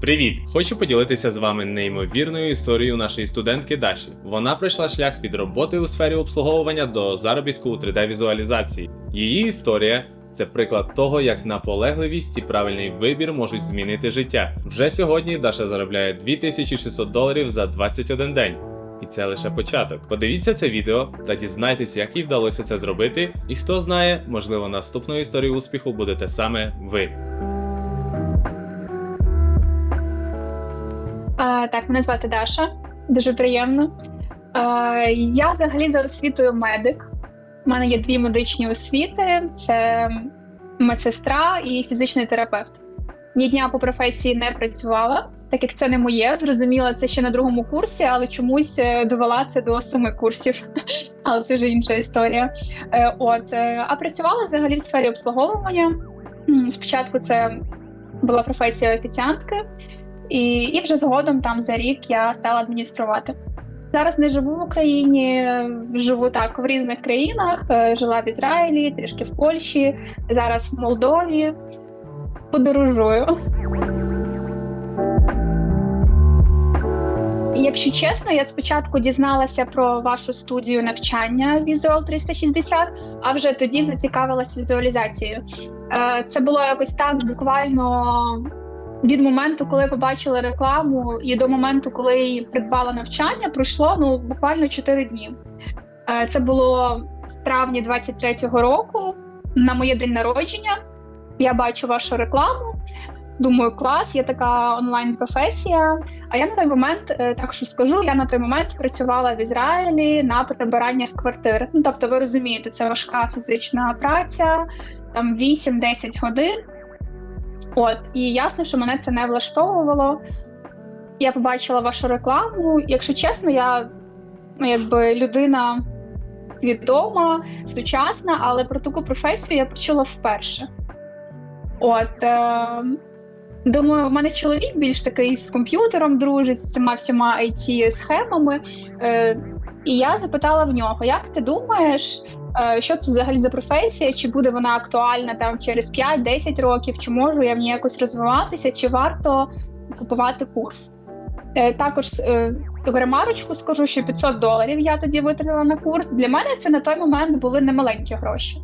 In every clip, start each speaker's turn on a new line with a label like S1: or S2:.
S1: Привіт! Хочу поділитися з вами неймовірною історією нашої студентки Даші. Вона пройшла шлях від роботи у сфері обслуговування до заробітку у 3D-візуалізації. Її історія це приклад того, як наполегливість і правильний вибір можуть змінити життя. Вже сьогодні Даша заробляє 2600 доларів за 21 день. І це лише початок. Подивіться це відео та дізнайтеся, як їй вдалося це зробити. І хто знає, можливо, наступною історією успіху будете саме ви.
S2: А, так, мене звати Даша. Дуже приємно. А, я взагалі за освітою медик. У мене є дві медичні освіти: це медсестра і фізичний терапевт. Ні дня по професії не працювала, так як це не моє. Зрозуміла це ще на другому курсі, але чомусь е, довела це до семи курсів. Але це вже інша історія. Е, От е, а працювала взагалі в сфері обслуговування. Спочатку це була професія офіціантки. І, і вже згодом там за рік я стала адмініструвати. Зараз не живу в Україні, живу так в різних країнах. Е, Жила в Ізраїлі, трішки в Польщі, зараз в Молдові. Подорожую. Якщо чесно, я спочатку дізналася про вашу студію навчання Visual 360, а вже тоді зацікавилась візуалізацією. Е, Це було якось так буквально від моменту, коли побачила рекламу, і до моменту, коли придбала навчання, пройшло ну буквально 4 дні. Е, Це було в травні 23-го року на моє день народження. Я бачу вашу рекламу. Думаю, клас, є така онлайн-професія. А я на той момент, е, так що скажу, я на той момент працювала в Ізраїлі на прибираннях квартир. Ну тобто, ви розумієте, це важка фізична праця, там 8-10 годин. От, і ясно, що мене це не влаштовувало. Я побачила вашу рекламу. Якщо чесно, я ну, якби людина свідома, сучасна, але про таку професію я почула вперше. От е, думаю, в мене чоловік більш такий з комп'ютером дружить, з цими всіма it схемами. Е, і я запитала в нього: як ти думаєш, що це взагалі за професія, чи буде вона актуальна там через 5-10 років, чи можу я в ній якось розвиватися, чи варто купувати курс. Е, також е, ремарочку скажу, що 500 доларів я тоді витратила на курс. Для мене це на той момент були немаленькі гроші.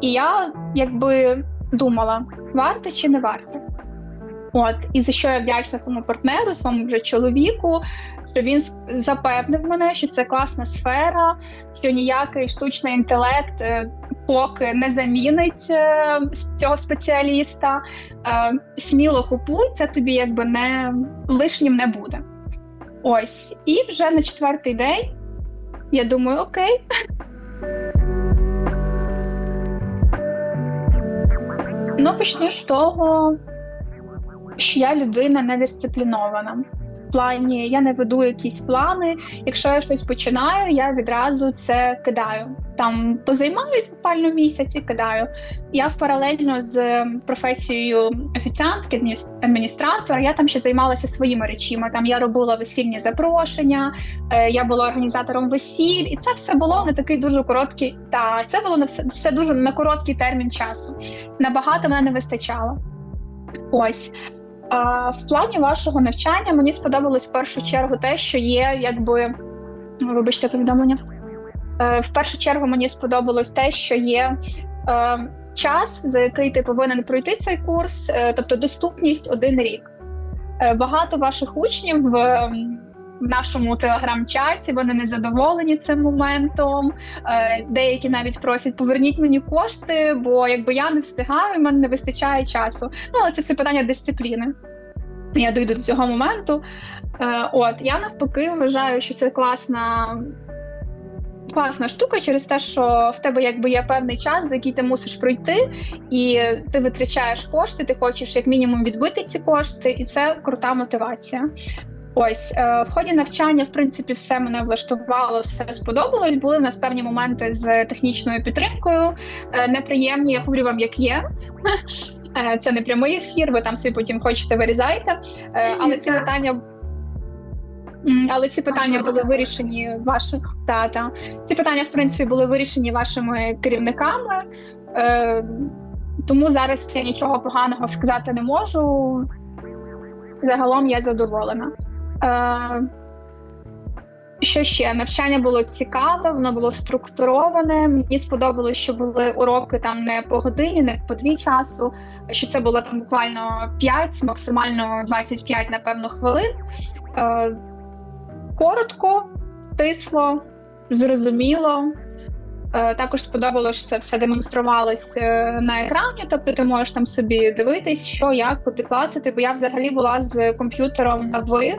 S2: І я якби думала, варто чи не варто. От, і за що я вдячна своєму партнеру, своєму вже чоловіку, що він запевнив мене, що це класна сфера, що ніякий штучний інтелект е, поки не замінить е, цього спеціаліста. Е, Сміло купуй, це тобі якби не лишнім не буде. Ось, і вже на четвертий день я думаю, окей. Ну, почну з того, що я людина недисциплінована плані я не веду якісь плани. Якщо я щось починаю, я відразу це кидаю. Там позаймаюсь буквально місяць і кидаю. Я в паралельно з професією офіціантки, адміністратора, я там ще займалася своїми речами. Там я робила весільні запрошення, е, я була організатором весіль, і це все було на такий дуже короткий. Та це було на все, все дуже на короткий термін часу. Набагато мене не вистачало. Ось а в плані вашого навчання мені сподобалось в першу чергу те, що є, якби вибачте повідомлення. Е, в першу чергу мені сподобалось те, що є е, час, за який ти повинен пройти цей курс, е, тобто доступність один рік. Багато ваших учнів в нашому телеграм-чаті вони не задоволені цим моментом. Е, деякі навіть просять поверніть мені кошти, бо якби я не встигаю, в мене не вистачає часу. Ну але це все питання дисципліни. Я дойду до цього моменту. Е, от я навпаки вважаю, що це класна. Класна штука через те, що в тебе якби є певний час, за який ти мусиш пройти, і ти витрачаєш кошти, ти хочеш як мінімум відбити ці кошти, і це крута мотивація. Ось е, в ході навчання, в принципі, все мене влаштувало, все сподобалось. Були в нас певні моменти з технічною підтримкою. Е, неприємні, я говорю вам, як є. Е, це не прямий ефір, ви там собі потім хочете вирізайте. Але ці питання. Але ці питання були вирішені вашими тата. Ці питання, в принципі, були вирішені вашими керівниками, тому зараз я нічого поганого сказати не можу. загалом я задоволена. Е, що ще? Навчання було цікаве, воно було структуроване. Мені сподобалось, що були уроки там не по годині, не по дві часу. Що це було там буквально 5, максимально 25, напевно, хвилин. Е, коротко, стисло, зрозуміло. Е, Також сподобалося, що це все демонструвалось на екрані. Тобто ти можеш там собі дивитись, що як, куди клацати. Бо я взагалі була з комп'ютером на ви.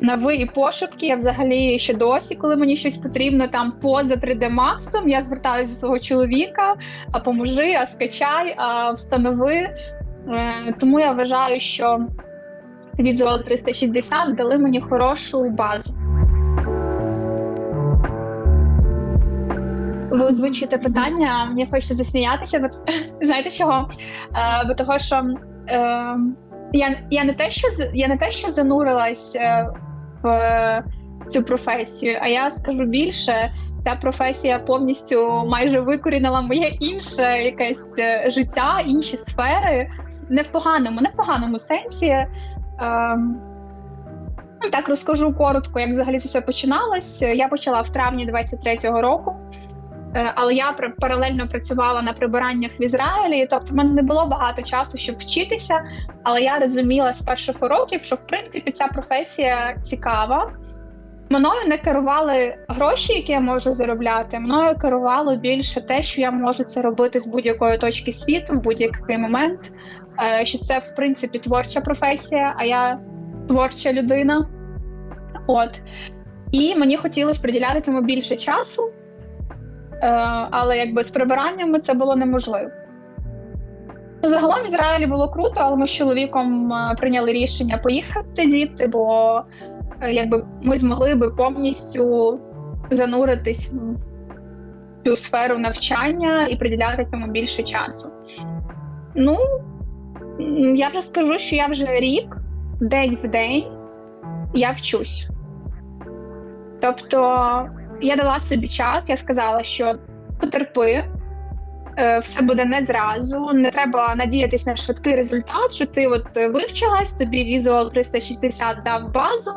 S2: На ви і пошепки. Я взагалі ще досі, коли мені щось потрібно, там поза 3D Max, я звертаюся до свого чоловіка, а поможи, а скачай, а встанови. Е, Тому я вважаю, що Visual 360 дали мені хорошу базу. Ви озвучуєте питання, мені хочеться засміятися, бо знаєте чого? Е, бо того, що е, я, я, не те, що я не те, що занурилась е, в цю професію, а я скажу більше, ця професія повністю майже викорінила моє інше якесь е, життя, інші сфери. Не в поганому, не в поганому сенсі. Е, ну, так розкажу коротко, як взагалі це все починалось. Я почала в травні 23-го року. Е, Але я паралельно працювала на прибираннях в Ізраїлі, тобто в мене не було багато часу, щоб вчитися. Але я розуміла з перших уроків, що в принципі ця професія цікава. Мною не керували гроші, які я можу заробляти. Мною керувало більше те, що я можу це робити з будь-якої точки світу в будь-який момент. Е, Що це в принципі творча професія, а я творча людина. От і мені хотілося приділяти цьому більше часу. Е, але якби з прибираннями це було неможливо. Ну, Загалом в Ізраїлі було круто, але ми з чоловіком е, прийняли рішення поїхати звідти, бо е, якби ми змогли би повністю зануритись в цю сферу навчання і приділяти цьому більше часу. Ну, я вже скажу, що я вже рік, день в день, я вчусь. Тобто я дала собі час, я сказала, що потерпи, е, все буде не зразу. Не треба надіятись на швидкий результат, що ти от вивчилась, тобі Visual 360 дав базу,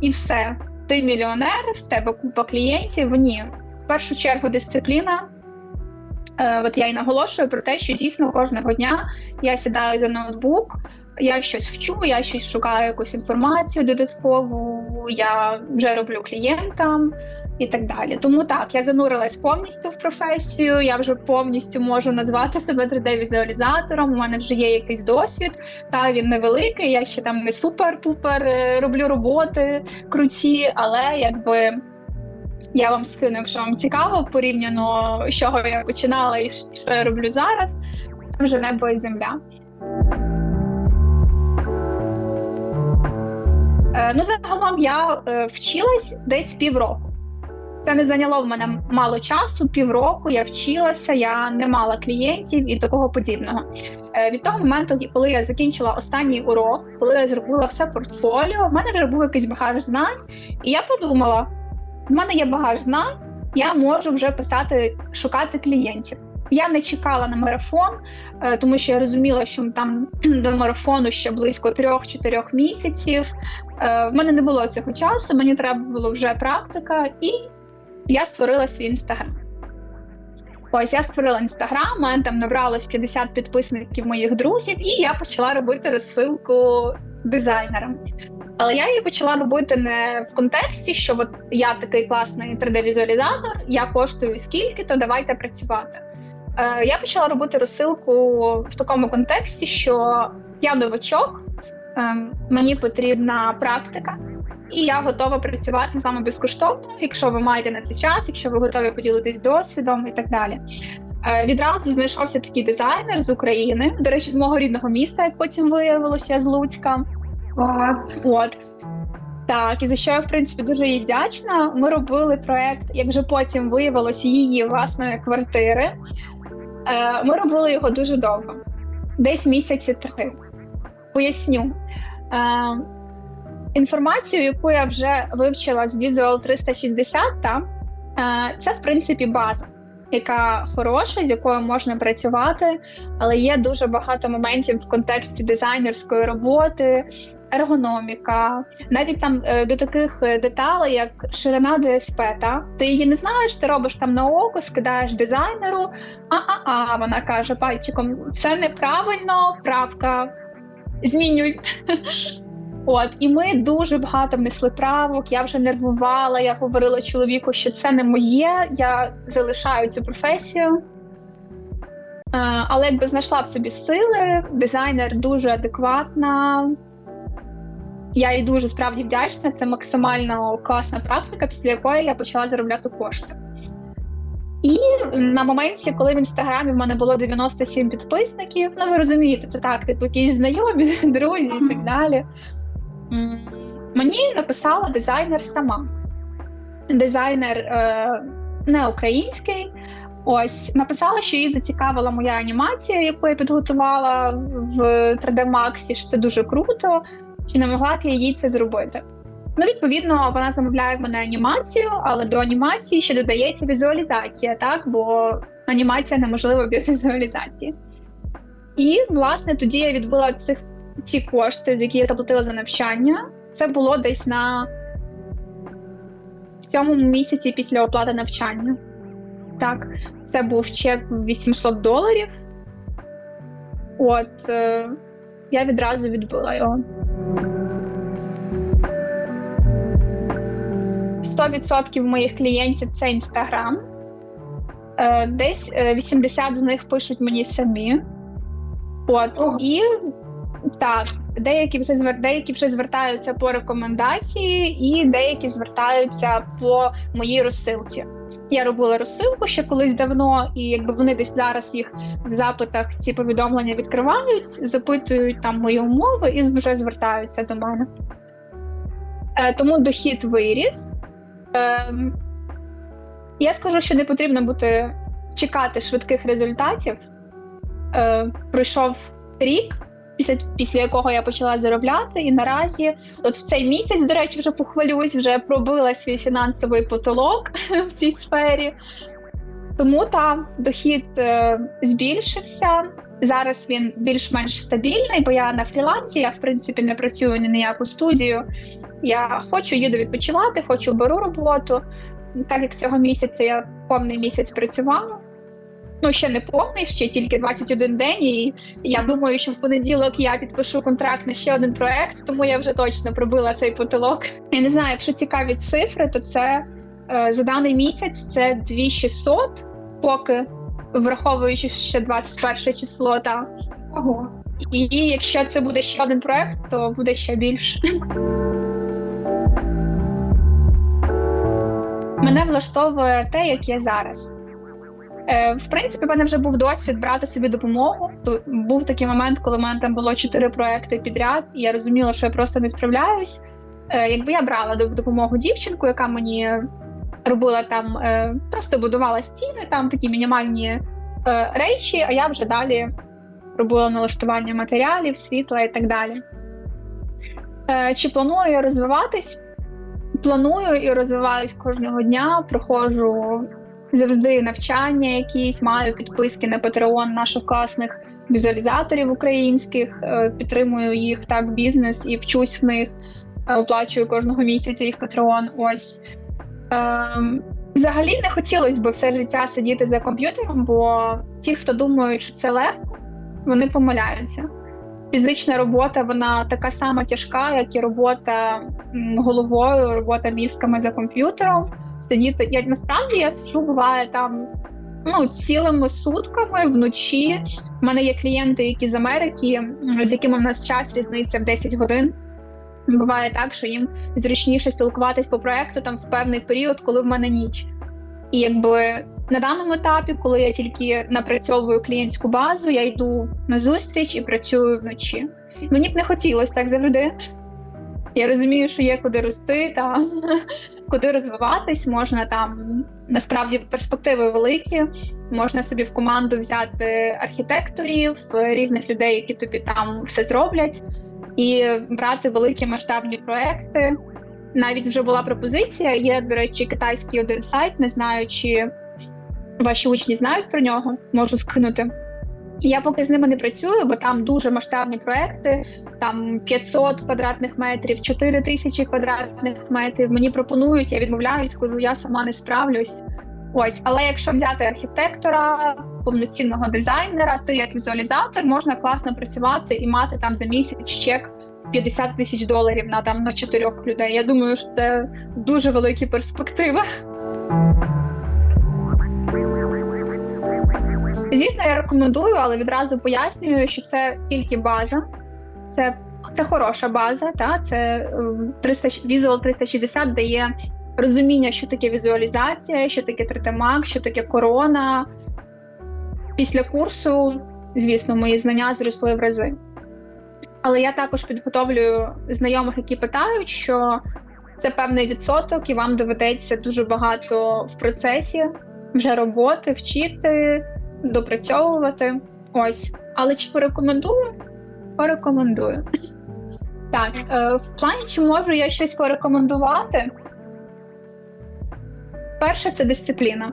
S2: і все. Ти мільйонер, в тебе купа клієнтів. Ні, в першу чергу дисципліна. Е, От я і наголошую про те, що дійсно кожного дня я сідаю за ноутбук, я щось вчу, я щось шукаю якусь інформацію додаткову, я вже роблю клієнтам і так далі. Тому так, я занурилась повністю в професію. Я вже повністю можу назвати себе 3D-візуалізатором. У мене вже є якийсь досвід. Та він невеликий. Я ще там не супер-пупер е, роблю роботи круті, але якби. Я вам скину, якщо вам цікаво, порівняно з чого я починала і що я роблю зараз. Це вже небо і земля. Е, Ну, загалом я е, вчилась десь півроку. Це не зайняло в мене мало часу, півроку я вчилася, я не мала клієнтів і такого подібного. Е, Від того моменту, коли я закінчила останній урок, коли я зробила все портфоліо, в мене вже був якийсь багаж знань, і я подумала: в мене є багаж знань, я можу вже писати, шукати клієнтів. Я не чекала на марафон, е, тому що я розуміла, що там до марафону ще близько 3-4 місяців. Е, В мене не було цього часу, мені треба було вже практика, і я створила свій інстаграм. Ось я створила інстаграм, мене там набралось 50 підписників моїх друзів, і я почала робити розсилку дизайнерам. Але я її почала робити не в контексті, що от я такий класний 3D-візуалізатор, я коштую скільки, то давайте працювати. Е, Я почала робити розсилку в такому контексті, що я новачок, ем, мені потрібна практика, і я готова працювати з вами безкоштовно, якщо ви маєте на це час, якщо ви готові поділитись досвідом і так далі. Е, Відразу знайшовся такий дизайнер з України, до речі, з мого рідного міста, як потім виявилося з Луцька.
S3: Клас.
S2: От. Так, і за що я в принципі дуже їй вдячна. Ми робили проект, як вже потім виявилося, її власної квартири. Е, Ми робили його дуже довго, десь місяці три. Поясню. Інформацію, яку я вже вивчила з Visual 360, та, е, це в принципі база, яка хороша, з якою можна працювати, але є дуже багато моментів в контексті дизайнерської роботи, ергономіка, навіть там е, до таких е, деталей, як ширина ДСП. Та? Ти її не знаєш, ти робиш там на око, скидаєш дизайнеру. А-а-а, вона каже пальчиком: це неправильно, правка. Змінюй. От, і ми дуже багато внесли правок. Я вже нервувала. Я говорила чоловіку, що це не моє. Я залишаю цю професію. Е, Але якби знайшла в собі сили, дизайнер дуже адекватна. Я їй дуже справді вдячна. Це максимально класна практика, після якої я почала заробляти кошти. І на моменті, коли в інстаграмі в мене було 97 підписників, ну ви розумієте, це так, типу якісь знайомі, друзі і так далі. Мені написала дизайнер сама. Дизайнер е, не український. Ось написала, що її зацікавила моя анімація, яку я підготувала в 3D Max, що це дуже круто. Чи не могла б я їй це зробити? Ну, відповідно, вона замовляє в мене анімацію, але до анімації ще додається візуалізація, так? Бо анімація неможлива без візуалізації. І, власне, тоді я відбила цих ці кошти, з які я заплатила за навчання. Це було десь на сьомому місяці після оплати навчання. Так, це був чек 800 доларів. От е, я відразу відбила його. 100% моїх клієнтів це інстаграм. Е, Десь е, 80 з них пишуть мені самі. От і так, деякі вже звер... деякі вже звертаються по рекомендації, і деякі звертаються по моїй розсилці. Я робила розсилку ще колись давно, і якби вони десь зараз їх в запитах ці повідомлення відкривають, запитують там мої умови і вже звертаються до мене. Е, тому дохід виріс. Е, я скажу, що не потрібно бути чекати швидких результатів. Е, пройшов рік, після, після якого я почала заробляти, і наразі, от в цей місяць, до речі, вже похвалюсь, вже пробила свій фінансовий потолок в цій сфері. Тому та дохід е, збільшився. Зараз він більш-менш стабільний, бо я на фрілансі, я в принципі не працюю ні на яку студію. Я хочу їду відпочивати, хочу беру роботу. Так як цього місяця я повний місяць працювала. Ну, ще не повний, ще тільки 21 день, і я думаю, що в понеділок я підпишу контракт на ще один проект, тому я вже точно пробила цей потолок. Я не знаю, якщо цікаві цифри, то це е, за даний місяць це 2600, поки враховуючи ще 21 число. Та
S3: Ого.
S2: і якщо це буде ще один проект, то буде ще більше. Мене влаштовує те, як я зараз. Е, В принципі, в мене вже був досвід брати собі допомогу. Був такий момент, коли в мене там було чотири проекти підряд, і я розуміла, що я просто не справляюсь. Е, Якби я брала допомогу дівчинку, яка мені робила там, е, просто будувала стіни, там такі мінімальні речі, а я вже далі робила налаштування матеріалів, світла і так далі. Чи планую я розвиватись? Планую і розвиваюсь кожного дня. Проходжу завжди навчання якісь, маю підписки на Patreon наших класних візуалізаторів українських, е, підтримую їх так, бізнес і вчусь в них, е, оплачую кожного місяця їх Patreon. Ось. Ем, Взагалі не хотілося б все життя сидіти за комп'ютером, бо ті, хто думають, що це легко, вони помиляються. Фізична робота вона така сама тяжка, як і робота головою, робота мізками за комп'ютером. Сидіти. Я насправді я сиджу, буває там ну, цілими сутками вночі. У мене є клієнти, які з Америки, з якими в нас час різниця в 10 годин. Буває так, що їм зручніше спілкуватись по проекту там в певний період, коли в мене ніч. І якби на даному етапі, коли я тільки напрацьовую клієнтську базу, я йду на зустріч і працюю вночі. Мені б не хотілося так завжди. Я розумію, що є куди рости та куди розвиватись. Можна там насправді перспективи великі. Можна собі в команду взяти архітекторів, різних людей, які тобі там все зроблять, і брати великі масштабні проекти. Навіть вже була пропозиція. Є, до речі, китайський один сайт. Не знаю, чи ваші учні знають про нього. Можу скинути. Я поки з ними не працюю, бо там дуже масштабні проекти, там 500 квадратних метрів, 4 тисячі квадратних метрів. Мені пропонують, я відмовляюсь, кажу, я сама не справлюсь. Ось, але якщо взяти архітектора, повноцінного дизайнера, ти як візуалізатор, можна класно працювати і мати там за місяць чек в 50 тисяч доларів на там на чотирьох людей. Я думаю, що це дуже великі перспективи. Звісно, я рекомендую, але відразу пояснюю, що це тільки база, це, це хороша база. Та це е, 300, Visual 360 дає розуміння, що таке візуалізація, що таке 3D Max, що таке корона. Після курсу, звісно, мої знання зросли в рази. Але я також підготовлюю знайомих, які питають, що це певний відсоток, і вам доведеться дуже багато в процесі вже роботи, вчити, допрацьовувати. Ось. Але чи порекомендую? Порекомендую. Так, е, в плані, чи можу я щось порекомендувати? Перше, це дисципліна.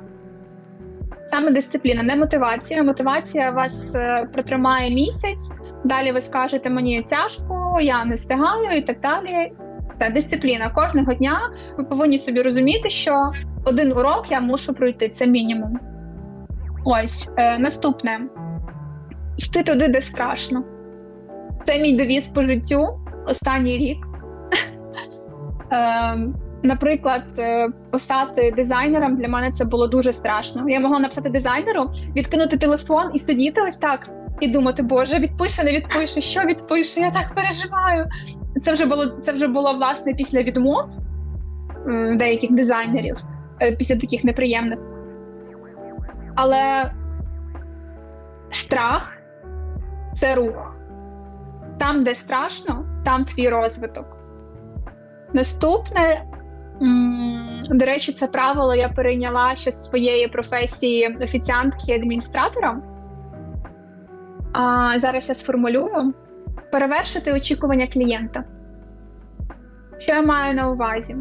S2: Саме дисципліна, не мотивація. Мотивація вас е, протримає місяць. Далі ви скажете мені тяжко, я не встигаю і так далі. Це дисципліна. Кожного дня ви повинні собі розуміти, що один урок я мушу пройти. Це мінімум. Ось е, наступне. Йти туди, де страшно. Це мій девіз по життю останній рік. Е, Наприклад, е, писати дизайнерам для мене це було дуже страшно. Я могла написати дизайнеру, відкинути телефон і сидіти ось так і думати, боже, відпише, не відпише, що відпише, я так переживаю. Це вже було це вже було власне після відмов деяких дизайнерів, е, після таких неприємних. Але страх це рух. Там, де страшно, там твій розвиток. Наступне, до речі, це правило я перейняла ще з своєї професії офіціантки і адміністратора. А, зараз я сформулюю: перевершити очікування клієнта. Що я маю на увазі?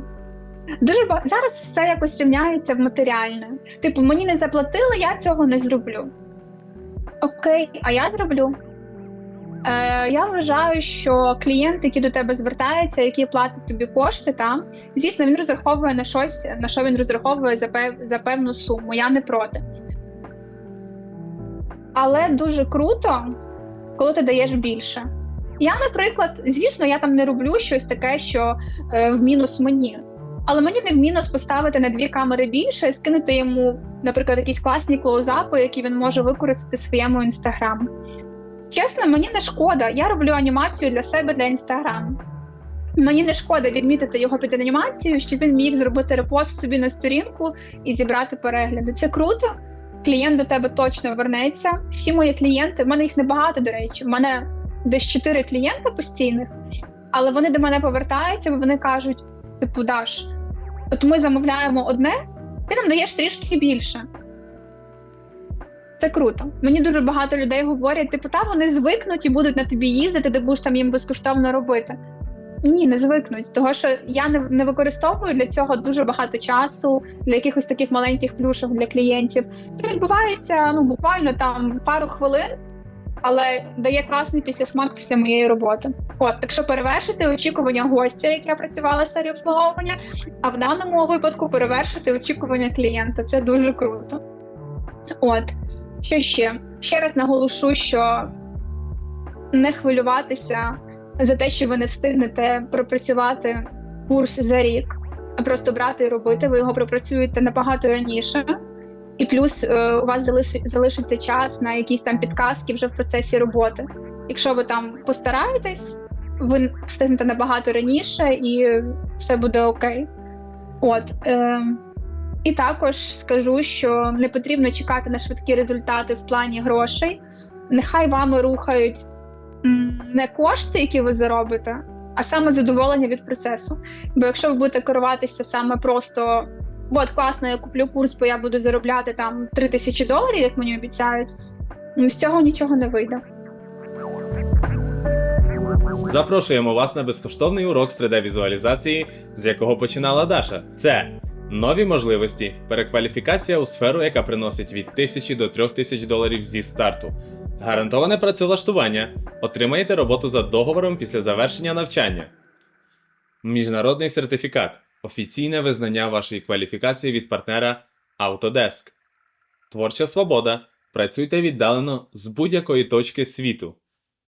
S2: Дуже зараз все якось рівняється в матеріальне. Типу, мені не заплатили, я цього не зроблю. Окей, а я зроблю. Е, я вважаю, що клієнт, який до тебе звертається, який платить тобі кошти, та, звісно, він розраховує на щось, на що він розраховує за, пев... за певну суму. Я не проти. Але дуже круто, коли ти даєш більше. Я, наприклад, звісно, я там не роблю щось таке, що е, в мінус мені. Але мені не в мінус поставити на дві камери більше і скинути йому, наприклад, якісь класні клоузапи, які він може використати в своєму інстаграм. Чесно, мені не шкода. Я роблю анімацію для себе для інстаграму. Мені не шкода відмітити його під анімацію, щоб він міг зробити репост собі на сторінку і зібрати перегляди. Це круто. Клієнт до тебе точно вернеться. Всі мої клієнти, в мене їх небагато, до речі. У мене десь чотири клієнти постійних, але вони до мене повертаються, бо вони кажуть: типу, Даш, от ми замовляємо одне, ти нам даєш трішки більше. Це круто. Мені дуже багато людей говорять, типу, та вони звикнуть і будуть на тобі їздити, ти будеш там їм безкоштовно робити. Ні, не звикнуть, того що я не, не використовую для цього дуже багато часу, для якихось таких маленьких плюшок для клієнтів. Це відбувається ну буквально там пару хвилин, але дає класний післясмак після моєї роботи. От, так що перевершити очікування гостя, як я працювала в сфері обслуговування, а в даному випадку перевершити очікування клієнта. Це дуже круто. От, що ще? Ще раз наголошу, що не хвилюватися за те, що ви не встигнете пропрацювати курс за рік, а просто брати і робити. Ви його пропрацюєте набагато раніше. І плюс е, у вас залиш- залишиться час на якісь там підказки вже в процесі роботи. Якщо ви там постараєтесь, ви встигнете набагато раніше і все буде окей. От. Е, і також скажу, що не потрібно чекати на швидкі результати в плані грошей. Нехай вами рухають не кошти, які ви заробите, а саме задоволення від процесу. Бо якщо ви будете керуватися саме просто от класно, я куплю курс, бо я буду заробляти там 3 тисячі доларів, як мені обіцяють, з цього нічого не вийде.
S1: Запрошуємо вас на безкоштовний урок з 3D-візуалізації, з якого починала Даша. Це нові можливості, перекваліфікація у сферу, яка приносить від 1000 до 3000 доларів зі старту, Гарантоване працевлаштування. Отримаєте роботу за договором після завершення навчання. Міжнародний сертифікат. Офіційне визнання вашої кваліфікації від партнера Autodesk. Творча свобода. Працюйте віддалено з будь-якої точки світу.